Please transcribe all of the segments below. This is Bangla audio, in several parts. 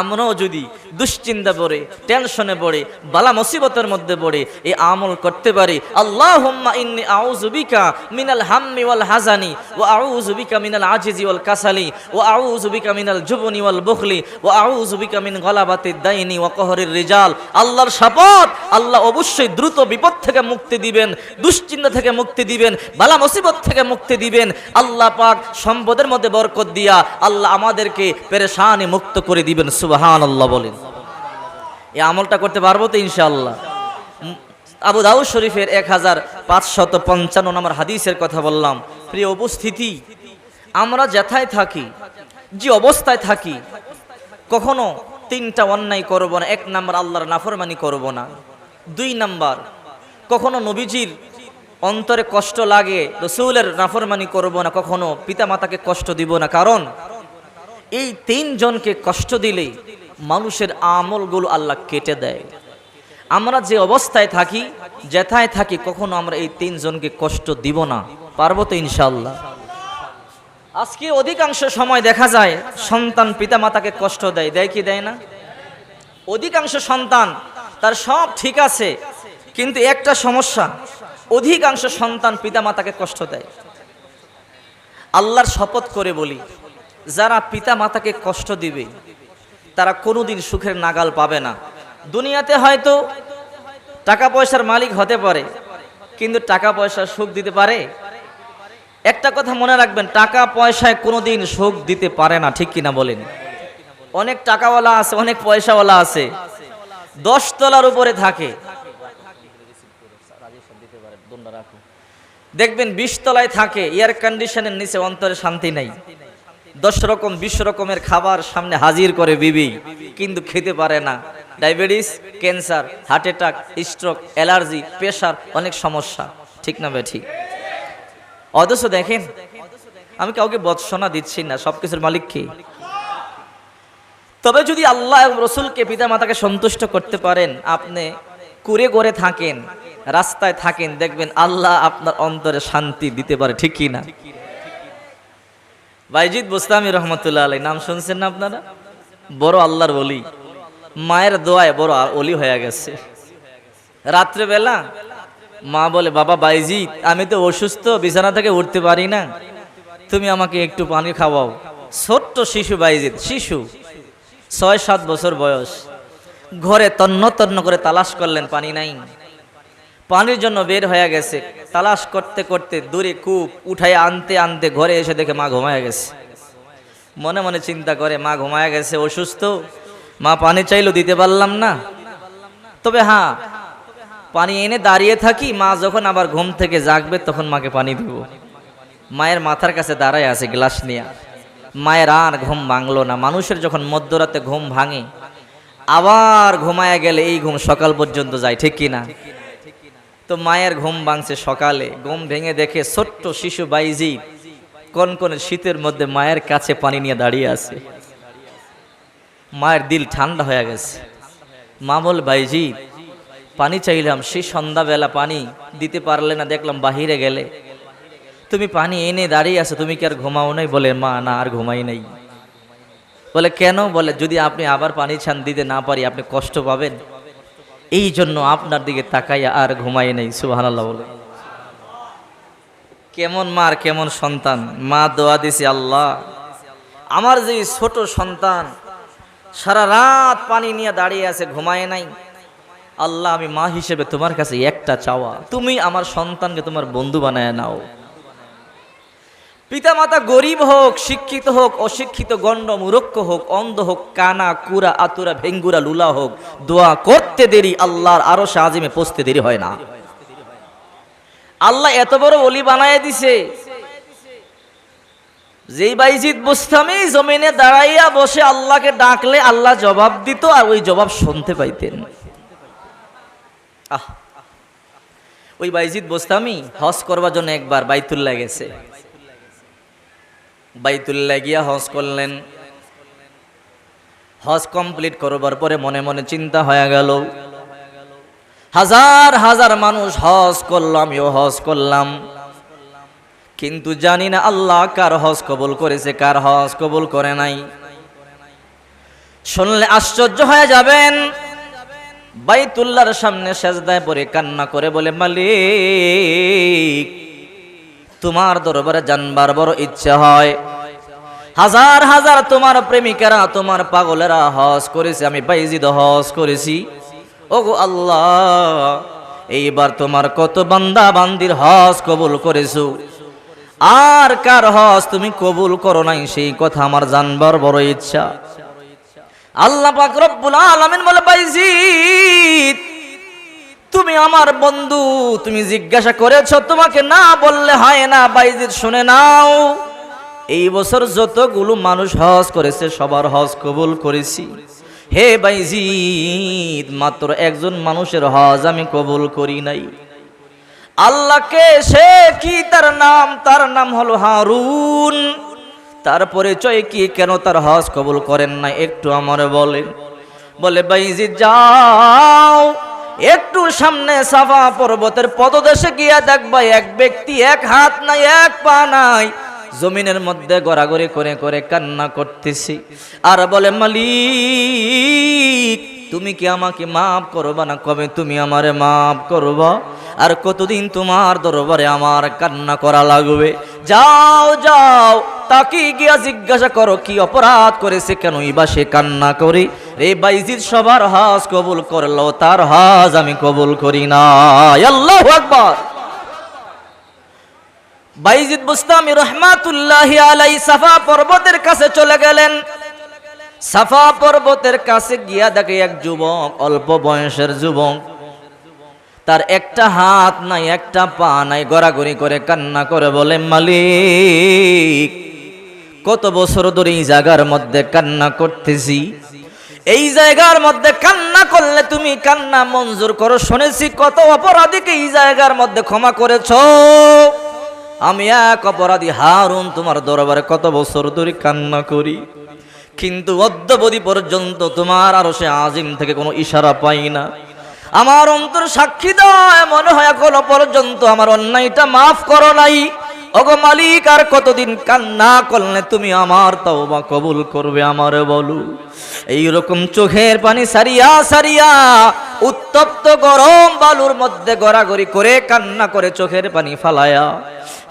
আমরাও যদি দুশ্চিন্তা পড়ে, টেনশনে পড়ে, বালা মুসিবতের মধ্যে পড়ে, এই আমল করতে পারি। আল্লাহুম্মা ইন্নি আউযু বিকা মিনাল হাম্মি ওয়াল হাজানি ওয়া আউযু বিকা মিনাল আজিজি ওয়াল কাসালি ওয়া আউযু বিকা মিনাল জুবনি ওয়াল বুখলি ওয়া আউযু বিকা মিন গলাবাতিদ দাইনি ওয়া কহরির রিজাল। আল্লাহর শপথ আল্লাহ অবশ্যই দ্রুত বিপদ থেকে মুক্তি দিবেন, দুশ্চিন্তা থেকে মুক্তি দিবেন, বালা মুসিবত থেকে মুক্তি দিবেন। আল্লাহ পাক সম্পদের মধ্যে বরকত দিয়া আল্লাহ আমাদেরকে পেরেশানি মুক্ত করে দিবেন। সুবাহান আল্লাহ বলেন। এই আমলটা করতে পারব তো ইনশাআল্লাহ। আবু দাউদ শরীফের এক হাজার পাঁচশত পঞ্চান্ন নম্বর হাদিসের কথা বললাম। প্রিয় উপস্থিতি, আমরা যেথায় থাকি, যে অবস্থায় থাকি, কখনো তিনটা অন্যায় করব না, এক নাম্বার আল্লাহর নাফরমানি করব না। দুই নাম্বার, কখনো নবীজির অন্তরে কষ্ট লাগে, রসুলের নাফরমানি করব না, কখনো পিতামাতাকে কষ্ট দিব না। কারণ এই তিনজনকে কষ্ট দিলে মানুষের আমলগুলো আল্লাহ কেটে দেয়। আমরা যে অবস্থায় থাকি, যেথায় থাকি, কখনো আমরা এই তিনজনকে কষ্ট দিব না। পারব তো ইনশাল্লাহ আজকে অধিকাংশ সময় দেখা যায়, সন্তান পিতামাতাকে কষ্ট দেয় দেয় কি দেয় না? অধিকাংশ সন্তান, তার সব ঠিক আছে, কিন্তু একটা সমস্যা, অধিকাংশ সন্তান পিতামাতাকে কষ্ট দেয়। আল্লাহর শপথ করে বলি যারা পিতা মাতাকে কষ্ট দিবে, তারা কোনোদিন সুখের নাগাল পাবে না। দুনিয়াতে হয়তো টাকা পয়সার মালিক হতে পারে, কিন্তু টাকা পয়সা সুখ দিতে পারে। একটা কথা মনে রাখবেন, টাকা পয়সায় কোনোদিন সুখ দিতে পারে না, ঠিক কিনা বলেন? অনেক টাকাওয়ালা আছে, অনেক পয়সাওয়ালা আছে, দশ তলার উপরে থাকে। দেখবেন বিশ তলায় থাকে, এয়ার কন্ডিশনের নিচে অন্তরে শান্তি নাই। দশ রকম, বিশ রকমের খাবার সামনে হাজির করে বিবি, কিন্তু খেতে পারে না। Diabetes, cancer, heart attack, stroke, allergy, pressure, অনেক সমস্যা। ঠিক না ঠিক? অথচ দেখেন, আমি কাউকে বৎসনা দিচ্ছি না, সবকিছুর মালিক কে? তবে যদি আল্লাহ এবং রসুলকে পিতা মাতাকে সন্তুষ্ট করতে পারেন, আপনি কুরে গড়ে থাকেন, রাস্তায় থাকেন, দেখবেন আল্লাহ আপনার অন্তরে শান্তি দিতে পারে, ঠিক কি না? বাইজিদ বুস্তামি রহমতুল্লাহ আলাই নাম শুনছেন না আপনারা? বড় আল্লাহর অলি মায়ের দোয়ায় বড় অলি হয়ে গেছে। রাত্রেবেলা মা বলে, বাবা বাইজিৎ আমি তো অসুস্থ, বিছানা থেকে উঠতে পারি না। তুমি আমাকে একটু পানি খাওয়াও। ছোট্ট শিশু বাইজিৎ শিশু। ছয় সাত বছর বয়স। ঘরে তন্ন তন্ন করে তালাশ করলেন, পানি নাই। পানির জন্য বের হয়ে গেছে। তালাশ করতে করতে দূরে কূপ উঠাই আনতে আনতে ঘরে এসে দেখে মা ঘুমায় গেছে। মনে মনে চিন্তা করে, মা ঘুমায় গেছে, অসুস্থ? মা পানি চাইলো, দিতে পারলাম না। তবে হ্যাঁ পানি এনে দাঁড়িয়ে থাকি, মা যখন আবার ঘুম থেকে জাগবে তখন মাকে পানি দিব। মায়ের মাথার কাছে দাঁড়ায় আছে গ্লাস নিয়ে। মায়ের আর ঘুম ভাঙলো না। মানুষের যখন মধ্যরাতে ঘুম ভাঙে, আবার ঘুমায় গেলে এই ঘুম সকাল পর্যন্ত যায়, ঠিক কি না তো মায়ের ঘুম ভাঙছে সকালে। ঘুম ভেঙে দেখে ছোট্ট শিশু বাইজি কোন কোন শীতের মধ্যে মায়ের কাছে পানি নিয়ে দাঁড়িয়ে আছে। মায়ের দিল ঠান্ডা হয়ে গেছে। মামল বাইজি, পানি চাইলাম সেই সন্ধ্যাবেলা পানি দিতে পারলে না, দেখলাম বাহিরে গেলে। তুমি পানি এনে দাঁড়িয়ে আছো, তুমি কি আর ঘুমাও নাই? বলে, মা, না, আর ঘুমাই নাই। বলে, কেন? বলে, যদি আপনি আবার পানি ছান দিতে না পারি, আপনি কষ্ট পাবেন? এই জন্য আপনার দিকে তাকাইয়া আর ঘুমাই নাই, সুবহানাল্লাহ বলে। কেমন মার, কেমন সন্তান। মা দোয়া দিছে, আল্লাহ, আমার যে ছোট সন্তান, সারা রাত পানি নিয়ে দাঁড়িয়ে আছে, ঘুমায় নাই। আল্লাহ, আমি মা হিসেবে তোমার কাছে একটা চাওয়া। তুমি আমার সন্তানকে তোমার বন্ধু বানায় নাও। পিতামাতা গরিব হোক, শিক্ষিত হোক, অশিক্ষিত গণ্ড মূরক্ষ হোক, অন্ধ হোক, কানা কুরা আতুরা, ভেঙ্গুরা, লুলা হোক, দোয়া করতে দেরি, আল্লাহর আরও সাজিমে পৌঁছতে দেরি হয় না। আল্লাহ এত বড় অলি বানায় দিছে। যেই বাইজিৎ বুস্তামি জমিনে দাঁড়াইয়া বসে আল্লাহকে ডাকলে আল্লাহ জবাব দিত আর ওই জবাব শুনতে পাইতেন। আহ, ওই বাইজিৎ বোস্তামি হজ করবার জন্য একবার বাইতুল্লাহ গেছে। বাইতুল্লাহ গিয়া হজ করলেন। হজ কমপ্লিট করবার পরে মনে মনে চিন্তা হয়ে গেল। হাজার হাজার মানুষ হজ করলাম আমিও হজ করলাম। কিন্তু জানি না আল্লাহ কার হজ কবুল করেছে, কার হজ কবুল করে নাই। শুনলে আশ্চর্য হয়ে যাবেন বাইতুল্লার সামনে সেজদায় পরে কান্না করে বলে, মালিক তোমার দরবারে জানবার বড় ইচ্ছা হয়। হাজার হাজার তোমার প্রেমিকারা, তোমার পাগলেরা হজ করেছে, আমি বাইজিদ হজ করেছি। ওগো আল্লাহ, এইবার তোমার কত বান্দা বান্দির হজ কবুল করেছ? আর কার হজ তুমি কবুল করো নাই? সেই কথা আমার জানবার বড় ইচ্ছা। আল্লাহ পাক রব্বুল আলামিন বলে, বাইজিদ তুমি আমার বন্ধু, তুমি জিজ্ঞাসা করেছ, তোমাকে না বললে হয় না, বাইজিদ, শুনে নাও। এই বছর যতগুলো মানুষ হজ করেছে, সবার হজ কবুল করেছি। হে বাইজিদ, মাত্র একজন মানুষের হজ আমি কবুল করি নাই। আল্লাহকে সে কি তার নাম? তার নাম হলো হারুন। তার পরিচয় কি? কেন তার হজ কবুল করেন না একটু আমার বলেন। বলে বাইজি যাও। একটু সামনে সাফা পর্বতের পদদেশে গিয়া দেখবা এক ব্যক্তি এক হাত নাই, এক পা নাই। জমিনের মধ্যে গড়াগড়ি করে করে কান্না করতেছি। আর বলে, মালিক তুমি কি আমাকে মাফ করবা না কবে তুমি আমারে মাফ করবা? আর কতদিন তোমার দরবারে আমার কান্না করা লাগবে? যাও যাও, তাকে গিয়া জিজ্ঞাসা করো, কি অপরাধ করেছে কেনই বা সে কান্না করে? রে বাইজিদ, সবার হাজ কবুল করল, তার হাজ আমি কবুল করি না আল্লাহ আকবার। বাইজিদ বুস্তামি রহমাতুল্লাহ আলাই সাফা পর্বতের কাছে চলে গেলেন। সাফা পর্বতের কাছে গিয়া দেখে এক যুবক, অল্প বয়সের যুবক। তার একটা হাত নাই, একটা পা নাই, গড়াগড়ি করে কান্না করে বলে, মালিক, কত বছর ধরে এই জায়গার মধ্যে কান্না করতেছি? এই জায়গার মধ্যে কান্না করলে তুমি কান্না মঞ্জুর করো। শুনেছি কত অপরাধীকে এই জায়গার মধ্যে ক্ষমা করেছ। আমি এক অপরাধী, হারুন, তোমার দরবারে কত বছর ধরে কান্না করি। কিন্তু অদ্যবধি পর্যন্ত তোমার আরও সে আজিম থেকে কোনো ইশারা পাই না। আমার অন্তর সাক্ষী দেয়, মনে হয় এখনও পর্যন্ত আমার অন্যায়টা মাফ করো নাই। ওগো মালিক, আর কতদিন কান্না করলে তুমি আমার তওবা কবুল করবে আমার বলো। এইরকম চোখের পানি সারিয়া সারিয়া উত্তপ্ত গরম বালুর মধ্যে গড়াগড়ি করে কান্না করে চোখের পানি ফালায়া।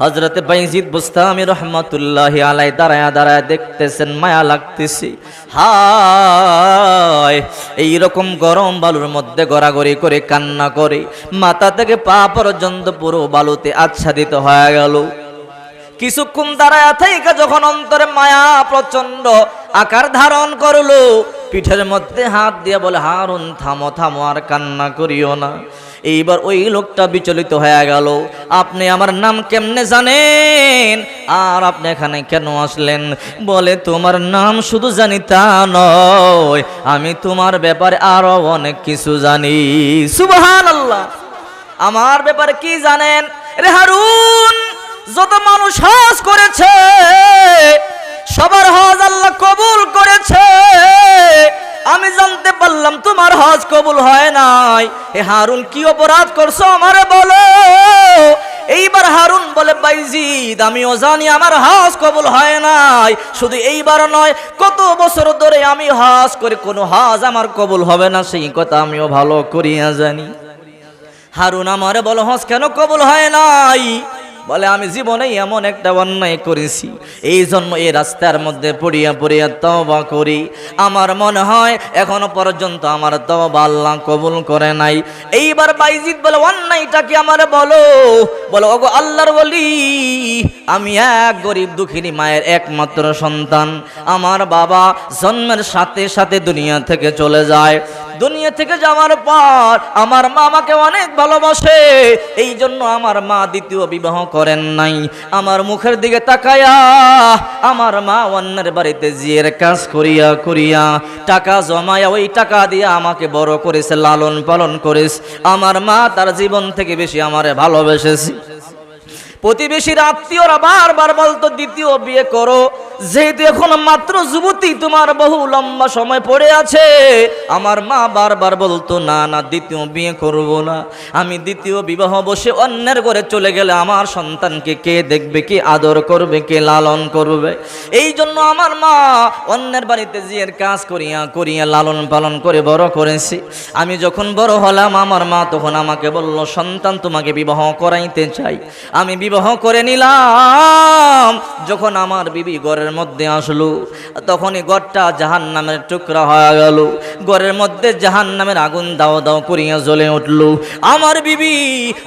হজরতে বাইজিদ বুস্তামি রহমতুল্লাহ আলাই দাঁড়ায়া দাঁড়ায় দেখতেছেন, মায়া লাগতেছি। হায় এই রকম গরম বালুর মধ্যে গড়াগড়ি করে কান্না করে, মাথা থেকে পা পর্যন্ত পুরো বালুতে আচ্ছাদিত হয়ে গেল। কিছুক্ষণ দাঁড়ায় থাইকা যখন অন্তরে মায়া প্রচণ্ড আকার ধারণ করল, পিঠের মধ্যে হাত দিয়ে বলে, হারুন, থামো থামো, আর কান্না করিও না। এইবার ওই লোকটা বিচলিত হয়ে গেল। আপনি আমার নাম কেমনে জানেন? আর আপনি এখানে কেন আসলেন? বলে, তোমার নাম শুধু জানি তা নয়, আমি তোমার ব্যাপারে আরও অনেক কিছু জানি। সুবহান আল্লাহ আমার ব্যাপারে কি জানেন? রে হারুন যত মানুষ হজ করেছে, সবার হজ আল্লাহ কবুল করেছে। আমি জানতে পারলাম তোমার হজ কবুল হয় নাই। এ হারুন কি অপরাধ করছ আমারে বলো। এইবার হারুন বলে, বাইজিদ, আমিও জানি আমার হজ কবুল হয় নাই। শুধু এইবার নয়, কত বছর ধরে আমি হজ করে, কোনো হজ আমার কবুল হবে না, সেই কথা আমিও ভালো করিয়া জানি। হারুন আমারে বলো, হজ কেন কবুল হয় নাই? বলে, আমি জীবনে এমন একটা অন্যায় করেছি। এই জন্য এই রাস্তার মধ্যে পড়িয়া পড়িয়া তবা করি। আমার মনে হয় এখনও পর্যন্ত আমার তবা আল্লাহ কবুল করে নাই। এইবার বাইজিৎ বলে, অন্যায়টা কি আমার বলো? বলো, ওগো আল্লাহর বলি আমি এক গরিব দুঃখিনী মায়ের একমাত্র সন্তান। আমার বাবা জন্মের সাথে সাথে দুনিয়া থেকে চলে যায়। দুনিয়া থেকে যাওয়ার পর আমার মা আমাকে অনেক ভালোবাসে। এই জন্য আমার মা দ্বিতীয় বিবাহ করেন নাই। আমার মুখের দিকে তাকায়া আমার মা অন্যের বাড়িতে জিয়ের কাজ করিয়া করিয়া টাকা জমায়া ওই টাকা দিয়ে আমাকে বড় করেছে, লালন পালন করেছে। আমার মা তার জীবন থেকে বেশি আমারে ভালোবেসেছে। প্রতিবেশীর আত্মীয়রা বারবার বলতো, দ্বিতীয় বিয়ে করো। যেহেতু এখন মাত্র যুবতী, তোমার বহু লম্বা সময় পড়ে আছে। আমার মা বারবার বলতো, না না, দ্বিতীয় বিয়ে করব না। আমি দ্বিতীয় বিবাহ বসে অন্যের ঘরে চলে গেলে আমার সন্তানকে কে দেখবে, কে আদর করবে, কে লালন করবে? এই জন্য আমার মা অন্যের বাড়িতে জিয়ের কাজ করিয়া করিয়া লালন পালন করে বড় করেছি। আমি যখন বড় হলাম, আমার মা তখন আমাকে বলল, সন্তান, তোমাকে বিবাহ করাইতে চাই। আমি বিবাহ করে নিলাম। যখন আমার বিবি ঘরের মধ্যে আসলো, তখনই ঘরটা জাহান নামের টুকরা হয়ে গেল। ঘরের মধ্যে জাহান নামের আগুন দাও দাও করিয়া জ্বলে উঠল। আমার বিবি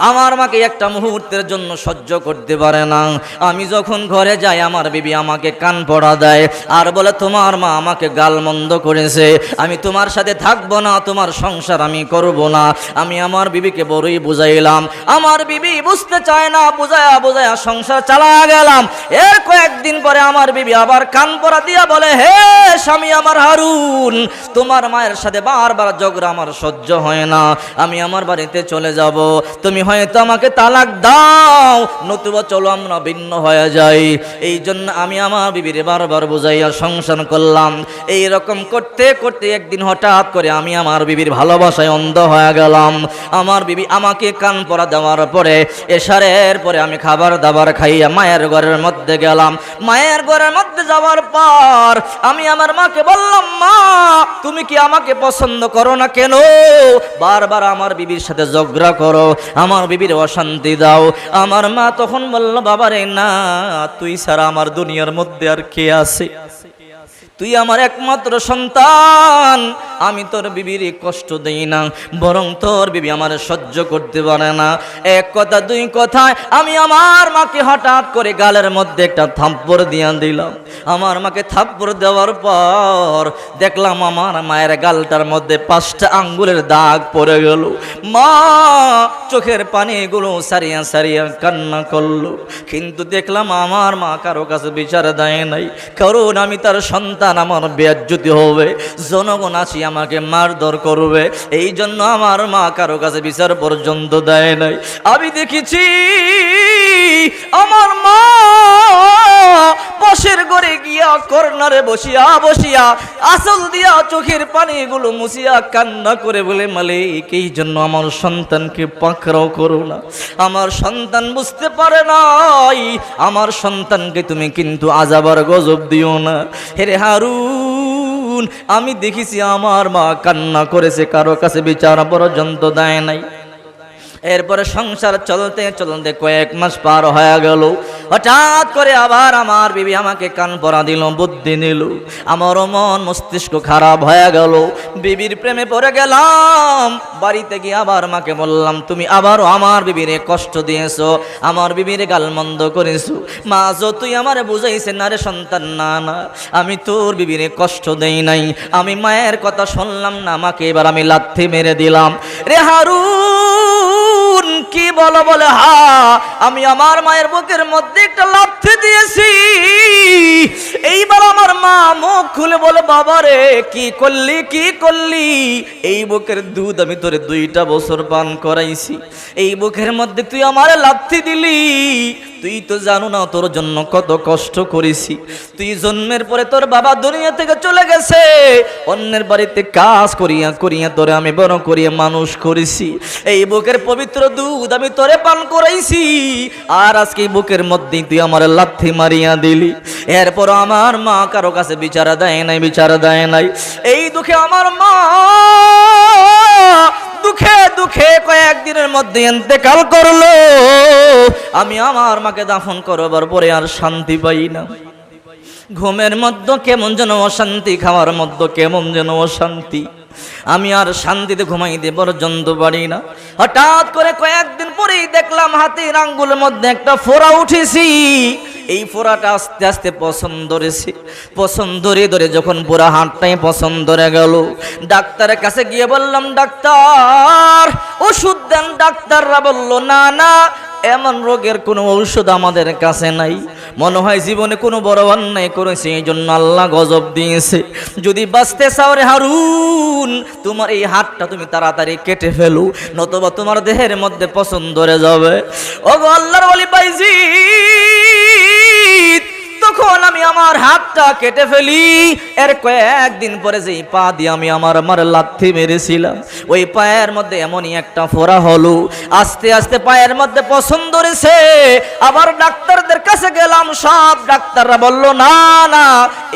আমার মাকে একটা মুহূর্তের জন্য সহ্য করতে পারে না। আমি যখন ঘরে যাই, আমার বিবি আমাকে কান পড়া দেয় আর বলে, তোমার মা আমাকে গাল মন্দ করেছে। আমি তোমার সাথে থাকব না, তোমার সংসার আমি করব না। আমি আমার বিবিকে বড়ই বুঝাইলাম। আমার বিবি বুঝতে চায় না, বুঝায়া বুঝায়া সংসার চালা গেলাম। এর কয়েকদিন পরে আমার বিবি আবার কান পরা দিয়া বলে, হে স্বামী আমার হারুন, তোমার মায়ের সাথে বারবার ঝগড়া আমার সহ্য হয় না। আমি আমার বাড়িতে চলে যাব। তুমি হয়তো আমাকে তালাক দাও, নতুবা চলো আমরা ভিন্ন হয়ে যাই। এই জন্য আমি আমার বিবিরে বারবার বুঝাইয়া সংসার করলাম। এই রকম করতে করতে একদিন হঠাৎ করে আমি আমার বিবির ভালোবাসায় অন্ধ হয়ে গেলাম। আমার বিবি আমাকে কান পরা দেওয়ার পরে এসারের পরে আমি খাবার দাবার খাইয়া মায়ের ঘরের মধ্যে গেলাম। মায়ের ঘরের মধ্যে যাওয়ার পর আমি আমার মাকে বললাম, মা, তুমি কি আমাকে পছন্দ করো না কেন? বারবার আমার বিবির সাথে ঝগড়া করো, আমার বিবির অশান্তি দাও। আমার মা তখন বলল, বাবারে না, তুই ছাড়া আমার দুনিয়ার মধ্যে আর কে আছে? তুই আমার একমাত্র সন্তান। আমি তোর বিবির কষ্ট দেই না, বরং তোর বিবি আমার সহ্য করতে পারে না। এক কথা, দুই কথায়, আমি আমার মাকে হঠাৎ করে গালের মধ্যে একটা থাপ্পড় দিয়া দিলাম। আমার মাকে থাপ্পড় দেওয়ার পর দেখলাম আমার মায়ের গালটার মধ্যে পাঁচটা আঙ্গুলের দাগ পড়ে গেল। মা চোখের পানিগুলো সারিয়া সারিয়া কান্না করল। কিন্তু দেখলাম আমার মা কারও কাছে বিচার দেয় নাই। কারণ আমি তার সন্তান, আমার বেজ্জতি হবে। জনগণ আসি আমাকে মারধর করবে এই জন্য আমার মা কারও কাছে বিচার পর্যন্ত দেয় নাই। আমি দেখেছি, আমার মা বসের ঘরে গিয়া কর্নারে বসিয়া বসিয়া আসল দিয়া চোখের পানিগুলো মুছিয়া কান্না করে বলে, মালিক এই জন্য আমার সন্তানকে পাকড়াও করো না। আমার সন্তান বুঝতে পারে নাই, আমার সন্তানকে তুমি কিন্তু আজাবার গজব দিও না। হেরে হারুন আমি দেখেছি আমার মা কান্না করেছে কারও কাছে বিচার পর্যন্ত দেয় নাই। এরপরে সংসার চলতে চলতে কয়েক মাস পার হয়ে গেল। হঠাৎ করে আবার আমার বিবি আমাকে কান পরা দিল, বুদ্ধি নিল। আমারও মন মস্তিষ্ক খারাপ হয়ে গেল। বিবির প্রেমে পড়ে গেলাম। বাড়িতে গিয়ে আবার মাকে বললাম, তুমি আবারও আমার বিবিরে কষ্ট দিয়েছ, আমার বিবিরে গালমন্দ করেছ। মা তুই আমার বুঝাইছে, না রে সন্তান, না না। আমি তোর বিবিরে কষ্ট দেই নাই। আমি মায়ের কথা শুনলাম না আমাকে এবার আমি লাথি মেরে দিলাম। রে Ooh. হারুন কি বলো বলে? হা, আমি আমার মায়ের বুকের মধ্যে একটা লাথি দিয়েছি। এইবার আমার মা মুখ খুলে বলে, বাবা রে, কি করলি কি করলি? এই বুকের দুধ আমি তোরে দুইটা বছর পান করাইছি। এই বুকের মধ্যে তুই আমার লাথি দিলি। তুই তো জানো না তোর জন্য কত কষ্ট করেছি। তুই জন্মের পরে তোর বাবা দুনিয়া থেকে চলে গেছে। অন্যের বাড়িতে কাজ করিয়া করিয়া তোরে আমি বড় করিয়া মানুষ করেছি। এই বুকের পবিত্র দুধ আমি তোরে পান করাইছি। আর আজকে বুকের মধ্যেই তুই আমার লাথি মারিয়া দিলি। এরপর আমার মা কারও কাছে বিচার দেয় নাই, বিচার দেয় নাই। এই দুঃখে আমার মা দুঃখে দুঃখে কয়েকদিনের মধ্যে এতেকাল করল। আমি আমার মাকে দাফন করবার পরে আর শান্তি পাই না। ঘুমের মধ্যে কেমন যেন অশান্তি, খাওয়ার মধ্যে কেমন যেন অশান্তি। আমি আর শান্তিতে ঘুমাই ঘুমাইতে পর্যন্ত পারি না। হঠাৎ করে কয়েকদিন পরেই দেখলাম হাতের আঙ্গুলের মধ্যে একটা ফোড়া উঠেছি। এই ফোড়াটা আস্তে আস্তে পছন্দ ধরেছে পছন্দ ধরে ধরে যখন পুরা হাতটাই পছন্দ ধরে গেল, ডাক্তারের কাছে গিয়ে বললাম, ডাক্তার, ওষুধ দেন। ডাক্তাররা বলল, না না এমন রোগের কোনো ঔষধ আমাদের কাছে নাই। মনে হয় জীবনে কোনো বড় অন্যায় করেছে এই জন্য আল্লাহ গজব দিয়েছে। যদি বাঁচতে চাও রে হারুন, তোমার এই হাতটা তুমি তাড়াতাড়ি কেটে ফেলো, নতবা তোমার দেহের মধ্যে পছন্দ ধরে যাবে। ও আল্লাহর বলি পাইছি যখন আমি আমার হাতটা কেটে ফেলি, এর কয়েকদিন পরে যেই পা দিয়ে আমি আমার আমার লাথি মেরেছিলাম, ওই পায়ের মধ্যে এমনই একটা ফোড়া হলো। আস্তে আস্তে পায়ের মধ্যে পছন্দ রয়েছে আবার ডাক্তারদের কাছে গেলাম, সব ডাক্তাররা বলল, না না,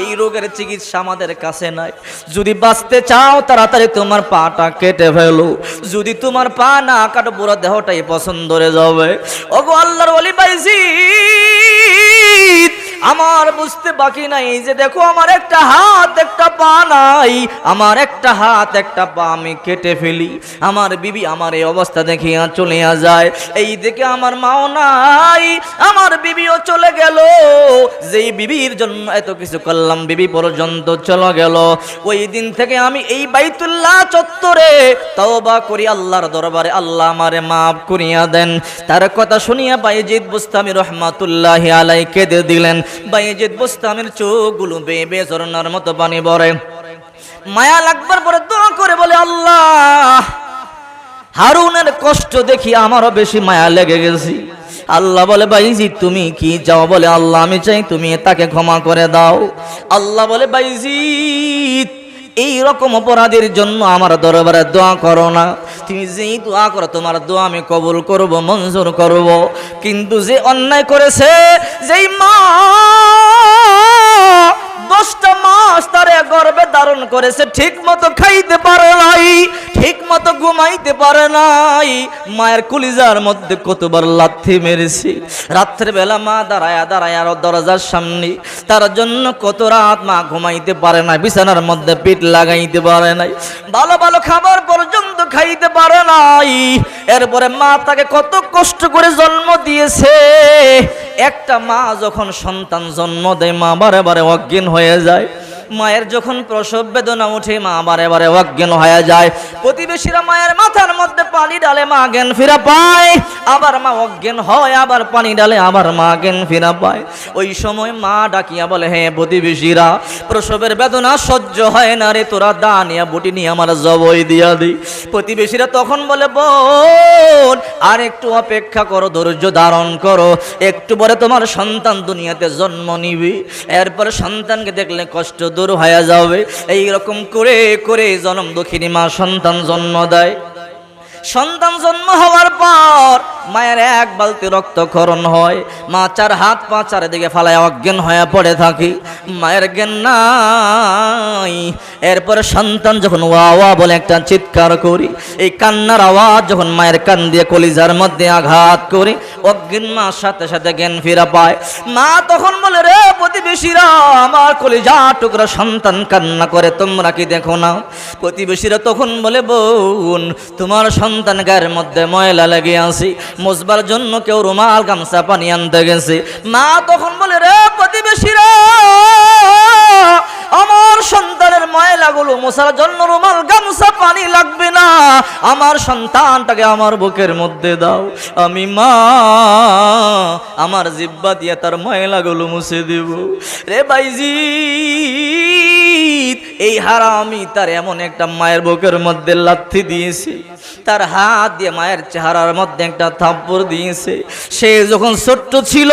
এই রোগের চিকিৎসা আমাদের কাছে নাই। যদি বাঁচতে চাও, তাড়াতাড়ি তোমার পাটা কেটে ফেলো। যদি তোমার পা না কাটো, পুরো দেহটাই পছন্দ হয়ে যাবে। ওগো আল্লাহর ওলি পাইছি আমার বুঝতে বাকি নাই যে দেখো আমার একটা হাত, একটা পা নাই। আমার একটা হাত, একটা পা আমি কেটে ফেলি। আমার বিবি আমার এই অবস্থা দেখিয়া চলিয়া যায়। এই দিকে আমার মাও নাই, আমার বিবিও চলে গেল। যেই বিবির জন্য এত কিছু করলাম, বিবি পর্যন্ত চলে গেল। ওই দিন থেকে আমি এই বাইতুল্লাহ চত্বরে তওবা করি আল্লাহর দরবারে। আল্লাহ আমারে মাফ করিয়া দেন। তার কথা শুনিয়া বাইজিদ বুস্তামি রহমাতুল্লাহ আলাই কেঁদে দিলেন। বাইজিদ বুস্তামির চোখগুলো বেয়ে বেয়ে ঝরনার মতো পানি ভরে। মায়া লাগবার পরে দোয়া করে বলে, আল্লাহ, হারুনের কষ্ট দেখি আমারও বেশি মায়া লেগে গেছি। আল্লাহ বলে, বাইজি, তুমি কি যাও বলে, আল্লাহ, আমি চাই তুমি তাকে ক্ষমা করে দাও। আল্লাহ বলে, বাইজি এই রকম অপরাধের জন্য আমার দরবারে দোয়া করো না। তুমি যেই দোয়া করো, তোমার দোয়া আমি কবুল করব, মঞ্জুর করব। কিন্তু যে অন্যায় করেছে, যেই মা দশটা মাস তারে গর্বে ধারণ করেছে ঠিক মতো খাইতে পারে নাই। ঠিক মতো ঘুমাইতে পারে নাই। মায়ের কুলিজার মধ্যে কতবার লাথি মেরেছি। রাত্রে বেলা মা দাঁড়ায় দাঁড়ায় আর দরজার সামনে। তার জন্য কত রাত মা ঘুমাইতে পারে না বিছানার মধ্যে পিঠ লাগাইতে পারে নাই। ভালো ভালো খাবার পর্যন্ত খাইতে পারে নাই। এরপরে মা তাকে কত কষ্ট করে জন্ম দিয়েছে। একটা মা যখন সন্তান জন্ম দেয়, মা বারে বারে অজ্ঞান হয়ে যায়। মায়ের যখন প্রসব বেদনা উঠে মা বারে এবারে অজ্ঞান হয়ে যায়। প্রতিবেশীরা মায়ের মাথার মধ্যে পানি ডালে মা জ্ঞান ফিরা পায়। আবার মা অজ্ঞান হয়, আবার পানি ডালে আবার মা জ্ঞান ফিরা পায়। ওই সময় মা ডাকিয়া বলে হ্যাঁ প্রতিবেশীরা, প্রসবের বেদনা সহ্য হয় না রে, তোরা দা নিয়া বুটি নিয়ে আমার জবই দিয়া দি। প্রতিবেশীরা তখন বলে, বোন, আর একটু অপেক্ষা করো, ধৈর্য ধারণ করো। একটু পরে তোমার সন্তান দুনিয়াতে জন্ম নিবি। এরপরে সন্তানকে দেখলে কষ্ট দূর হয়ে যাবে। এই রকম করে করে জন্ম দক্ষিণী মা সন্তান জন্ম দেয়। সন্তান জন্ম হওয়ার পর মায়ের এক বালতি রক্তক্ষরণ হয়। মা চার হাত পা চারিদিকে ফালায় অজ্ঞান হয়ে পড়ে থাকি। মায়ের জ্ঞান নাই। এরপরে সন্তান যখন ওয়া বলে একটা চিৎকার করি, এই কান্নার আওয়াজ যখন মায়ের কান দিয়ে কলিজার মধ্যে আঘাত করি অজ্ঞান মা সাথে সাথে জ্ঞান ফিরা পায়। মা তখন বলে, রে প্রতিবেশীরা, আমার কলিজা টুকরা সন্তান কান্না করে, তোমরা কি দেখো না? প্রতিবেশীরা তখন বলে, বোন, তোমার সন্তান গায়ের মধ্যে ময়লা লেগে আসি মজবার জন্য কেউ রুমাল, গামছা, পানি আনতে গেছে। মা তখন বলে, রে প্রতিবেশীরা ময়লাগুলো মশার জন্য রুমাল, গামছা, পানি লাগবে না। আমার সন্তানটাকে আমার বুকের মধ্যে দাও। আমি মা, আমার জিব্বা দিয়ে তার ময়লা ময়লাগুলো মুছে দেব। রে বাইজি, এই হারামি তার এমন একটা মায়ের বুকের মধ্যে লাথি দিয়েছে। তার হাত দিয়ে মায়ের চেহারার মধ্যে একটা থাপ্পড় দিয়েছে। সে যখন ছোট্ট ছিল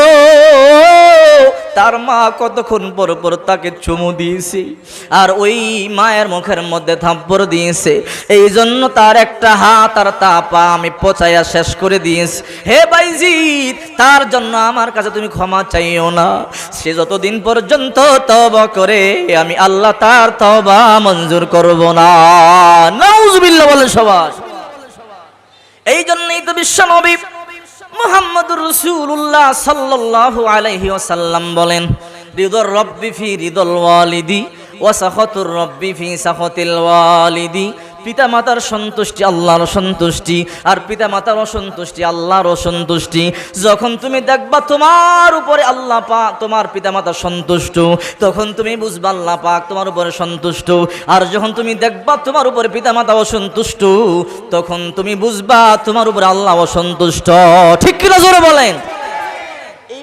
তার মা কতক্ষণ পর পর তাকে চুমু দিয়েছে আর ওই মায়ের মুখের মধ্যে থাপ্পড় দিয়েছে। এই জন্য তার একটা হাত আর তা পা আমি পচাইয়া শেষ করে দিয়েছি। হে বাইজি তার জন্য আমার কাছে তুমি ক্ষমা চাইও না। সে যতদিন পর্যন্ত তবা করে, আমি আল্লাহ তার তবা মঞ্জুর করব না। বলে সবার এই জন্যই তো বিশ্ব নবী মুহাম্মদুর রসুল্লাহ সাল্লাল্লাহু আলাইহি ওয়াসাল্লাম বলেন, রিদর রব্বি ফি রিদল ওয়ালিদি ওয়া সাখাতুর রব্বি ফি সাখাতিল ওয়ালিদি পিতা মাতার সন্তুষ্টি, আল্লাহর সন্তুষ্টি, আর পিতা মাতার অসন্তুষ্টি আল্লাহর অসন্তুষ্টি যখন তুমি দেখবা তোমার উপরে আল্লাহ পাক তোমার পিতা মাতা সন্তুষ্ট, তখন তুমি বুঝবা আল্লাহ পাক তোমার উপরে সন্তুষ্ট। আর যখন তুমি দেখবা তোমার উপরে পিতা মাতা অসন্তুষ্ট তখন তুমি বুঝবা তোমার উপরে আল্লাহ অসন্তুষ্ট ঠিক কিনা জোরে বলেন?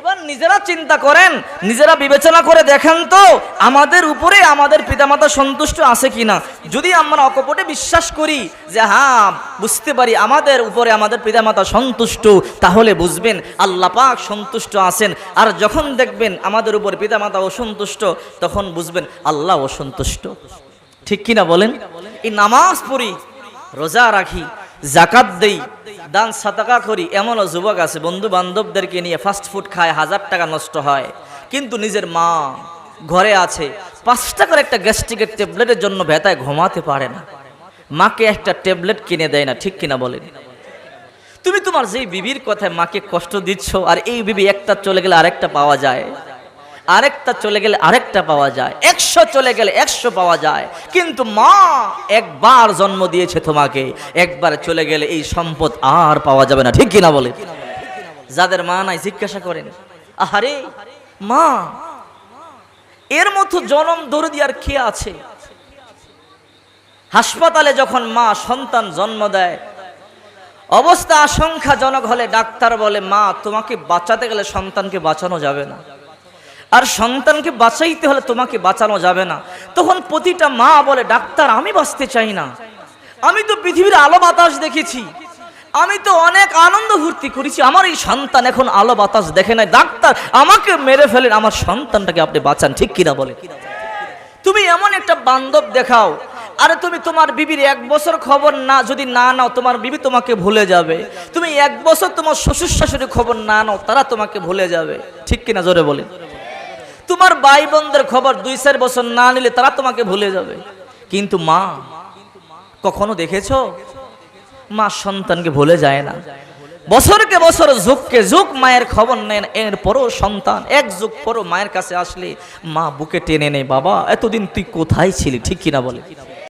এইবার নিজেরা চিন্তা করেন, নিজেরা বিবেচনা করে দেখেন তো, আমাদের উপরে আমাদের পিতামাতা সন্তুষ্ট আছে কিনা। যদি আমরা অকপটে বিশ্বাস করি যে হ্যাঁ বুঝতে পারি আমাদের উপরে আমাদের পিতামাতা সন্তুষ্ট তাহলে বুঝবেন আল্লাহ পাক সন্তুষ্ট আছেন। আর যখন দেখবেন আমাদের উপর পিতামাতা অসন্তুষ্ট তখন বুঝবেন আল্লাহ অসন্তুষ্ট ঠিক কিনা বলেন? এই নামাজ পড়ি, রোজা রাখি জাকাত দেই, দান সাতাকা করি, এমনও যুবক আছে বন্ধু বান্ধবদেরকে নিয়ে ফাস্ট ফুড খায়, হাজার টাকা নষ্ট হয়। কিন্তু নিজের মা ঘরে আছে পাঁচ টাকার একটা গ্যাস্ট্রিকের ট্যাবলেটের জন্য ভেতায় ঘুমাতে পারে না। মাকে একটা ট্যাবলেট কিনে দেয় না, ঠিক কিনা বলেন? তুমি তোমার যেই বিবির কথায় মাকে কষ্ট দিচ্ছ, আর এই বিবি একটা চলে গেলে আরেকটা পাওয়া যায়। আরেকটা চলে গেলে আরেকটা পাওয়া যায়। একশো চলে গেলে একশো পাওয়া যায়। কিন্তু মা একবার জন্ম দিয়েছে তোমাকে, একবার চলে গেলে এই সম্পদ আর পাওয়া যাবে না। ঠিক কিনা বলে? যাদের মা নাই, জিজ্ঞাসা করেন, আহারে, মা, এর মতো জনম দরদি আর কে আছে? হাসপাতালে যখন মা সন্তান জন্ম দেয়, অবস্থা আশঙ্কাজনক হলে ডাক্তার বলে, মা, তোমাকে বাঁচাতে গেলে সন্তানকে বাঁচানো যাবে না। আর সন্তানকে বাঁচাইতে হলে তোমাকে বাঁচানো যাবে না। তখন প্রতিটা মা বলে, ডাক্তার, আমি বাঁচতে চাই না। আমি তো পৃথিবীর আলো বাতাস দেখেছি। আমি তো অনেক আনন্দ ফুর্তি করেছি। আমার এই সন্তান এখন আলো বাতাস দেখে নাই। ডাক্তার, আমাকে মেরে ফেলেন। আমার সন্তানটাকে আপনি বাঁচান। ঠিক কিনা বলে? তুমি এমন একটা বান্ধব দেখাও। আরে তুমি তোমার বিবির এক বছর খবর না, যদি না নাও, তোমার বিবি তোমাকে ভুলে যাবে। তুমি এক বছর তোমার শ্বশুর শাশুড়ির খবর না নাও, তারা তোমাকে ভুলে যাবে। ঠিক কিনা জোরে বলে তোমার ভাই বোনদের খবর দুই চার বছর না নিলে তারা তোমাকে ভুলে যাবে। কিন্তু মা, কখনো দেখেছ? মা সন্তানকে ভুলে যায় না। বছরকে বছর, যুগকে যুগ মায়ের খবর নেন এর পরও সন্তান, এক যুগ পরও মায়ের কাছে আসলে মা বুকে টেনে নেয়, বাবা, এতদিন তুই কোথায় ছিলি? ঠিক কিনা বলে।